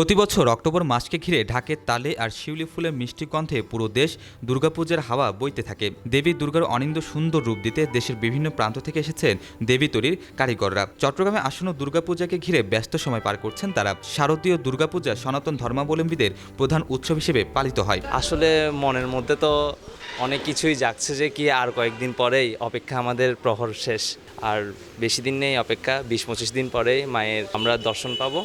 প্রতি বছর অক্টোবর মাসকে ঘিরে ঢাকের তালে আর শিউলি ফুলের মিষ্টি গন্ধে পুরো দেশ দুর্গাপূজার হাওয়া বইতে থাকে। দেবী দুর্গার অনিন্দ সুন্দর রূপ দিতে দেশের বিভিন্ন প্রান্ত থেকে এসেছেন দেবী তৈরির কারিগররা। চট্টগ্রামে আসন্ন দুর্গাপূজাকে ঘিরে ব্যস্ত সময় পার করছেন তারা। শারদীয় দুর্গাপূজা সনাতন ধর্মাবলম্বীদের প্রধান উৎসব হিসেবে পালিত হয়। আসলে মনের মধ্যে তো অনেক কিছুই জাগছে যে কি আর কয়েকদিন পরেই অপেক্ষা আমাদের প্রহর শেষ। আর বেশি দিন নেই অপেক্ষা, বিশ পঁচিশ দিন পরেই মায়ের আমরা দর্শন পাবো।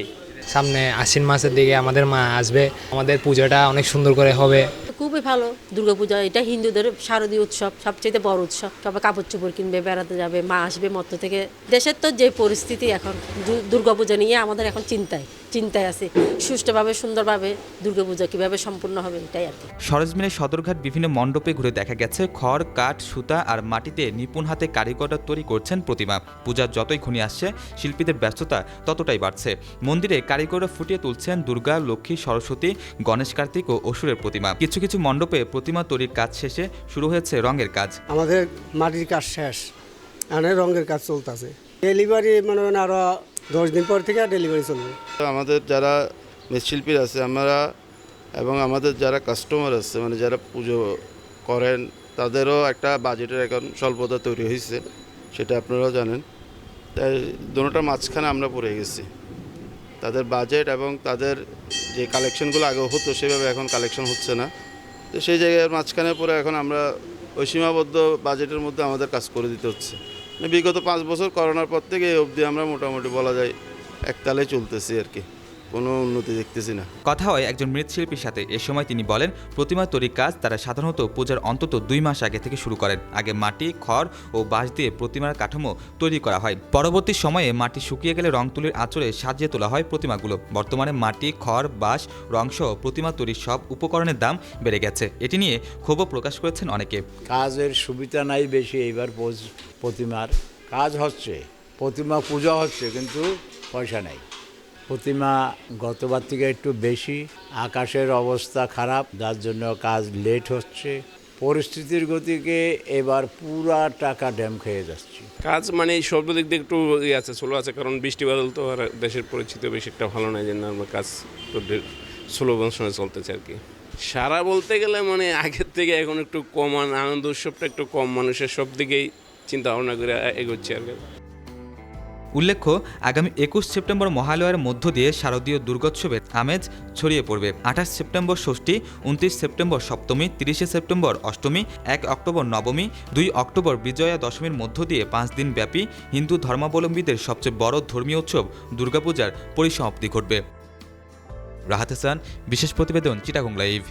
এই। সামনে আশ্বিন মাসের দিকে আমাদের মা আসবে। আমাদের পূজাটা অনেক সুন্দর করে হবে। খুবই ভালো দুর্গাপূজা, এটা হিন্দুদের শারদীয় উৎসব সবচেয়ে বড় উৎসব। সবাই কাপড় চোপড় কিনবে, বেড়াতে যাবে, মা আসবে মধ্য থেকে। দেশের তো যে পরিস্থিতি এখন দুর্গাপূজা নিয়ে আমাদের এখন চিন্তায় চিন্তায় আছে। সুষ্ঠুভাবে, সুন্দরভাবে দুর্গাপূজা কীভাবে সম্পূর্ণ হবে, এটাই আর কি। সরেজমিনের সদরঘাট বিভিন্ন মণ্ডপে ঘুরে দেখা গেছে, খড়, কাঠ, সুতা আর মাটিতে নিপুণ হাতে কারিগররা তৈরি করছেন প্রতিমা। পূজা যতই ঘনি আসছে, শিল্পীদের ব্যস্ততা ততটাই বাড়ছে। মন্দিরে কারিগররা ফুটিয়ে তুলছেন দুর্গা, লক্ষ্মী, সরস্বতী, গণেশ কার্তিক ও অসুরের প্রতিমা। কিছু কিছু মণ্ডপে প্রতিমা তৈরির কাজ শেষে শুরু হয়েছে রঙের কাজ। আমাদের মাটির কাজ শেষ। এখানে রঙের কাজ চলতেছে। ডেলিভারি মনে হয় আরও দশ দিন পর থেকে ডেলিভারি চলবে। আমাদের যারা মৃৎশিল্পী আছে আমরা এবং আমাদের যারা কাস্টমার আছে মানে যারা পুজো করেন তাদেরও একটা বাজেটের এখন স্বল্পতা তৈরি হয়েছে সেটা আপনারাও জানেন। তাই দুটোটার মাঝখানে আমরা পড়ে গেছি। তাদের বাজেট এবং তাদের যে কালেকশনগুলো আগে হতো সেভাবে এখন কালেকশন হচ্ছে না। তো সেই জায়গায় মাঝখানে পরে এখন আমরা ওই সীমাবদ্ধ বাজেটের মধ্যে আমাদের কাজ করে দিতে হচ্ছে। মানে বিগত পাঁচ বছর করোনার পর থেকে এই অবধি আমরা মোটামুটি বলা যায় একতালে চলতেছি আর কি। কোনো উন্নতি দেখতেছি না। কথা হয় একজন মৃৎশিল্পীর সাথে। এ সময় তিনি বলেন প্রতিমা তৈরির কাজ তারা সাধারণত পূজার অন্তত দুই মাস আগে থেকে শুরু করেন। আগে মাটি খড় ও বাঁশ দিয়ে প্রতিমার কাঠামো তৈরি করা হয়। পরবর্তী সময়ে মাটি শুকিয়ে গেলে রং তুলির আঁচড়ে সাজিয়ে তোলা হয় প্রতিমাগুলো। বর্তমানে মাটি খড় বাঁশ রংসহ প্রতিমা তৈরির সব উপকরণের দাম বেড়ে গেছে। এটি নিয়ে ক্ষোভও প্রকাশ করেছেন অনেকে। কাজের সুবিধা নাই বেশি এইবার প্রতিমার কাজ হচ্ছে। প্রতিমা পূজা হচ্ছে কিন্তু পয়সা নাই। প্রতিমা গতবার থেকে একটু বেশি, আকাশের অবস্থা খারাপ, যার জন্য কাজ লেট হচ্ছে। পরিস্থিতির গতিকে এবার পুরা টাকা ড্যাম খেয়ে যাচ্ছে। কাজ মানে সব দিক দিয়ে একটু ইয়ে আছে স্লো আছে, কারণ বৃষ্টি বাদল তো আর দেশের পরিচিতি বেশি একটা ভালো নয় যে না আমার কাজ স্লো বংশনে চলতেছে আর কি। সারা বলতে গেলে মানে আগের থেকে এখন একটু কম আন- আনন্দ উৎসবটা একটু কম, মানুষের সব দিকেই চিন্তা ভাবনা করে এগোচ্ছে আর কি। উল্লেখ্য, আগামী একুশ সেপ্টেম্বর মহালয়ার মধ্য দিয়ে শারদীয় দুর্গোৎসবের আমেজ ছড়িয়ে পড়বে। আঠাশ সেপ্টেম্বর ষষ্ঠী উনত্রিশ সেপ্টেম্বর সপ্তমী, তিরিশে সেপ্টেম্বর অষ্টমী, এক অক্টোবর নবমী, দুই অক্টোবর বিজয়া দশমীর মধ্য দিয়ে পাঁচ দিন ব্যাপী হিন্দু ধর্মাবলম্বীদের সবচেয়ে বড় ধর্মীয় উৎসব দুর্গাপূজার পরিসমাপ্তি ঘটবে। রাহাত হাসান, বিশেষ প্রতিবেদন, চিটাগং লাইভ।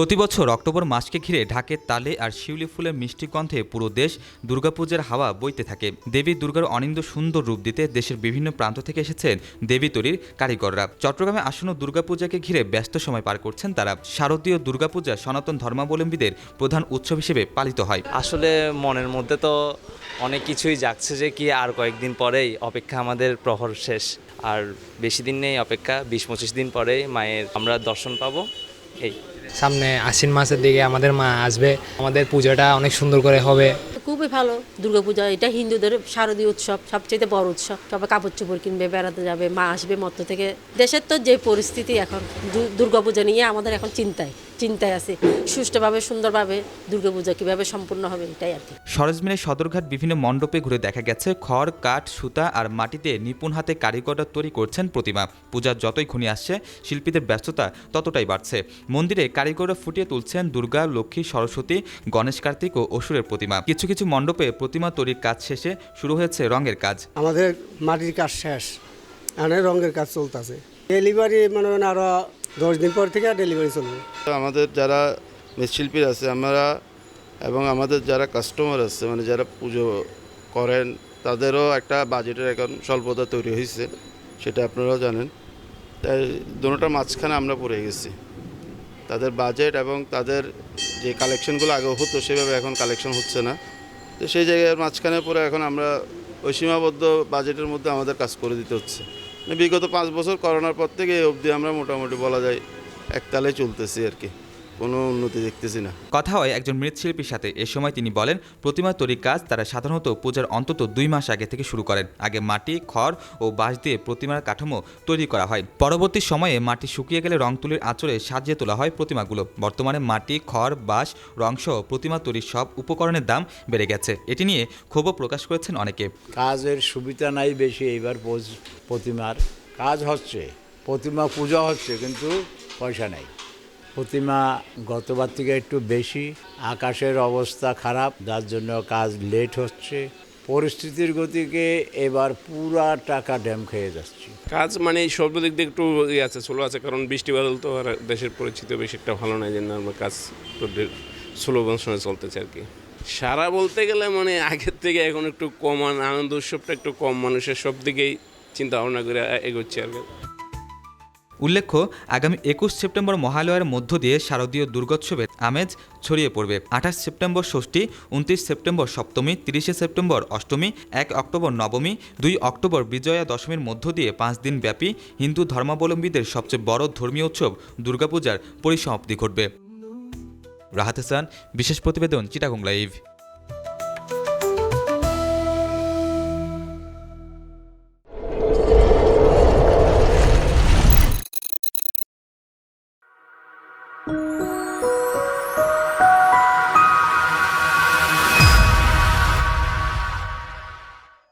প্রতি বছর অক্টোবর মাসকে ঘিরে ঢাকের তালে আর শিউলি ফুলের মিষ্টি গন্ধে পুরো দেশ দুর্গাপূজার হাওয়া বইতে থাকে। দেবী দুর্গার অনিন্দ সুন্দর রূপ দিতে দেশের বিভিন্ন প্রান্ত থেকে এসেছেন দেবী তৈরির কারিগররা। চট্টগ্রামে আসন্ন দুর্গাপূজাকে ঘিরে ব্যস্ত সময় পার করছেন তারা। শারদীয় দুর্গাপূজা সনাতন ধর্মাবলম্বীদের প্রধান উৎসব হিসেবে পালিত হয়। আসলে মনের মধ্যে তো অনেক কিছুই জাগছে যে কি আর কয়েকদিন পরেই অপেক্ষা আমাদের প্রহর শেষ। আর বেশি দিন নেই অপেক্ষা, বিশ পঁচিশ দিন পরেই মায়ের আমরা দর্শন পাবো। এই। সামনে আশ্বিন মাসের দিকে আমাদের মা আসবে। আমাদের পূজাটা অনেক সুন্দর করে হবে। খুবই ভালো দুর্গাপূজা, এটা হিন্দুদের শারদীয় উৎসব সবচেয়ে বড় উৎসব। সবাই কাপড় চোপড় কিনবে, বেড়াতে যাবে, মা আসবে মত্ত থেকে। দেশের তো যে পরিস্থিতি এখন দুর্গাপূজা নিয়ে আমাদের এখন চিন্তায় চিন্তায় আছে সুষ্ঠুভাবে সুন্দরভাবে দুর্গাপূজা কীভাবে সম্পূর্ণ হবে এটাই আর কি। সরেজমিনের সদরঘাট বিভিন্ন মণ্ডপে ঘুরে দেখা গেছে খড় কাঠ সুতা আর মাটিতে নিপুণ হাতে কারিগররা তৈরি করছেন প্রতিমা। পূজার যতই ঘনি আসছে শিল্পীদের ব্যস্ততা ততটাই বাড়ছে। মন্দিরে কারিগররা ফুটিয়ে তুলছেন দুর্গা লক্ষ্মী সরস্বতী গণেশ কার্তিক ও অসুরের প্রতিমা। কিছু কিছু মণ্ডপে প্রতিমা তৈরির কাজ শেষে শুরু হয়েছে রঙের কাজ। আমাদের মাটির কাজ শেষ এখানে রঙের কাজ চলতেছে। ডেলিভারি মানে হয় আরও দশ দিন পর থেকে ডেলিভারি চলবে। আমাদের যারা মৃৎশিল্পীর আছে, আমরা এবং আমাদের যারা কাস্টমার আছে মানে যারা পুজো করেন, তাদেরও একটা বাজেটের এখন স্বল্পতা তৈরি হয়েছে, সেটা আপনারাও জানেন। তাই দুটোটার মাঝখানে আমরা পড়ে গেছি। তাদের বাজেট এবং তাদের যে কালেকশনগুলো আগে হতো, সেভাবে এখন কালেকশন হচ্ছে না। তো সেই জায়গায় মাঝখানে পরে এখন আমরা ওই সীমাবদ্ধ বাজেটের মধ্যে আমাদের কাজ করে দিতে হচ্ছে। বিগত পাঁচ বছর করোনার পর থেকে এই অবধি আমরা মোটামুটি বলা যায় একতালে চলতেছি আর কি। কোনো উন্নতি দেখতেছি না। কথা হয় একজন মৃৎশিল্পীর সাথে। এ সময় তিনি বলেন প্রতিমা তৈরির কাজ তারা সাধারণত পূজার অন্তত দুই মাস আগে থেকে শুরু করেন। আগে মাটি খড় ও বাঁশ দিয়ে প্রতিমার কাঠামো তৈরি করা হয়। পরবর্তী সময়ে মাটি শুকিয়ে গেলে রং তুলির আঁচড়ে সাজিয়ে তোলা হয় প্রতিমাগুলো। বর্তমানে মাটি খড় বাঁশ রংসহ প্রতিমা তৈরির সব উপকরণের দাম বেড়ে গেছে। এটি নিয়ে ক্ষোভও প্রকাশ করেছেন অনেকে। কাজের সুবিধা নাই বেশি এইবার প্রতিমার কাজ হচ্ছে। প্রতিমা পূজা হচ্ছে কিন্তু পয়সা নেই। প্রতিমা গতবার থেকে একটু বেশি, আকাশের অবস্থা খারাপ, যার জন্য কাজ লেট হচ্ছে। পরিস্থিতির গতিকে এবার পুরা টাকা ড্যাম খেয়ে যাচ্ছে। কাজ মানে সব দিক দিয়ে একটু ইয়ে আছে স্লো আছে, কারণ বৃষ্টি বাদল তো আর দেশের পরিচিতি বেশি একটা ভালো নয় যে নর্মাল কাজ স্লো বংশনে চলতেছে আর কি। সারা বলতে গেলে মানে আগের থেকে এখন একটু কম আন- আনন্দ উৎসবটা একটু কম, মানুষের সব দিকেই চিন্তা ভাবনা করে এগোচ্ছে আর কি। উল্লেখ্য, আগামী একুশ সেপ্টেম্বর মহালয়ার মধ্য দিয়ে শারদীয় দুর্গোৎসবের আমেজ ছড়িয়ে পড়বে। আঠাশ সেপ্টেম্বর ষষ্ঠী উনত্রিশ সেপ্টেম্বর সপ্তমী, তিরিশে সেপ্টেম্বর অষ্টমী, এক অক্টোবর নবমী, দুই অক্টোবর বিজয়া দশমীর মধ্য দিয়ে পাঁচ দিন ব্যাপী হিন্দু ধর্মাবলম্বীদের সবচেয়ে বড় ধর্মীয় উৎসব দুর্গাপূজার পরিসমাপ্তি ঘটবে। রাহাত হাসান, বিশেষ প্রতিবেদন, চিটাগং লাইভ।